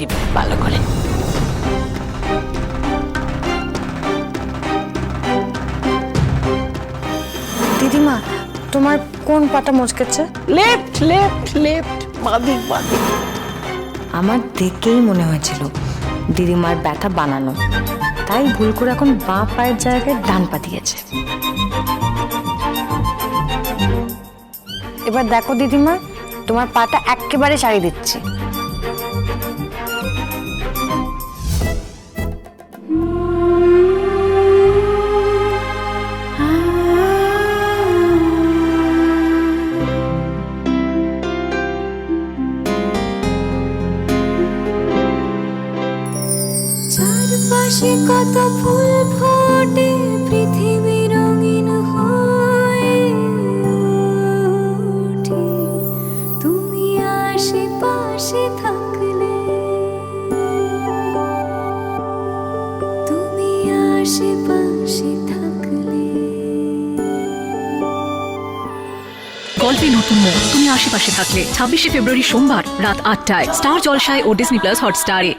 টিপ ভালো করে। দিদিমা তোমার কোন পাটা মচকেছে? লেফট লেফট লেফট বাদিক বাদিক আমার দেখেই মনে হয়েছিল দিদিমার ব্যথা বানানো। তাই ভুল করে এখন বাঁ পায়ের জায়গায় ডান পা দিয়েছে। এবার দেখো দিদিমা তোমার পাটা একেবারে সারিয়ে দিচ্ছি। চারপাশে কত ফুল ফোটে পৃথিবী রঙিন হয়ে ওঠে। তুমি আশেপাশে থাকলে, তুমি আশেপাশে থাকলে। গল্পে নতুন মোড়, তুমি আশেপাশে থাকলে। ছাব্বিশে ফেব্রুয়ারি সোমবার রাত আটটায়, স্টার জলসায় ও ডিসনি প্লাস হটস্টারে।